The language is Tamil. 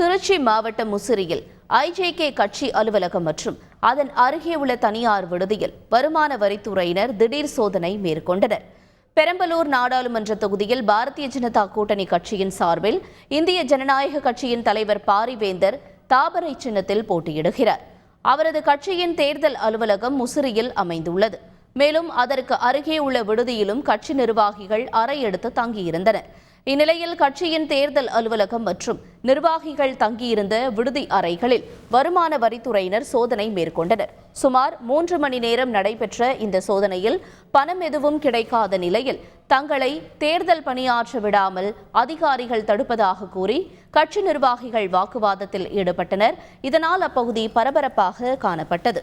திருச்சி மாவட்டம் முசிறியில் ஐஜேகே கட்சி அலுவலகம் மற்றும் அதன் அருகே உள்ள தனியார் விடுதியில் வருமான வரித்துறையினர் திடீர் சோதனை மேற்கொண்டனர். பெரம்பலூர் நாடாளுமன்ற தொகுதியில் பாரதிய ஜனதா கூட்டணி கட்சியின் சார்பில் இந்திய ஜனநாயக கட்சியின் தலைவர் பாரிவேந்தர் தாபரை சின்னத்தில் போட்டியிடுகிறார். அவரது கட்சியின் தேர்தல் அலுவலகம் முசிறியில் அமைந்துள்ளது. மேலும் அதற்கு அருகே உள்ள விடுதியிலும் கட்சி நிர்வாகிகள் அறை எடுத்து தங்கியிருந்தனர். இந்நிலையில் கட்சியின் தேர்தல் அலுவலகம் மற்றும் நிர்வாகிகள் தங்கியிருந்த விடுதி அறைகளில் வருமான வரித்துறையினர் சோதனை மேற்கொண்டனர். சுமார் மூன்று மணி நேரம் நடைபெற்ற இந்த சோதனையில் பணம் எதுவும் கிடைக்காத நிலையில் தங்களை தேர்தல் பணியாற்ற விடாமல் அதிகாரிகள் தடுப்பதாக கூறி கட்சி நிர்வாகிகள் வாக்குவாதத்தில் ஈடுபட்டனர். இதனால் அப்பகுதி பரபரப்பாக காணப்பட்டது.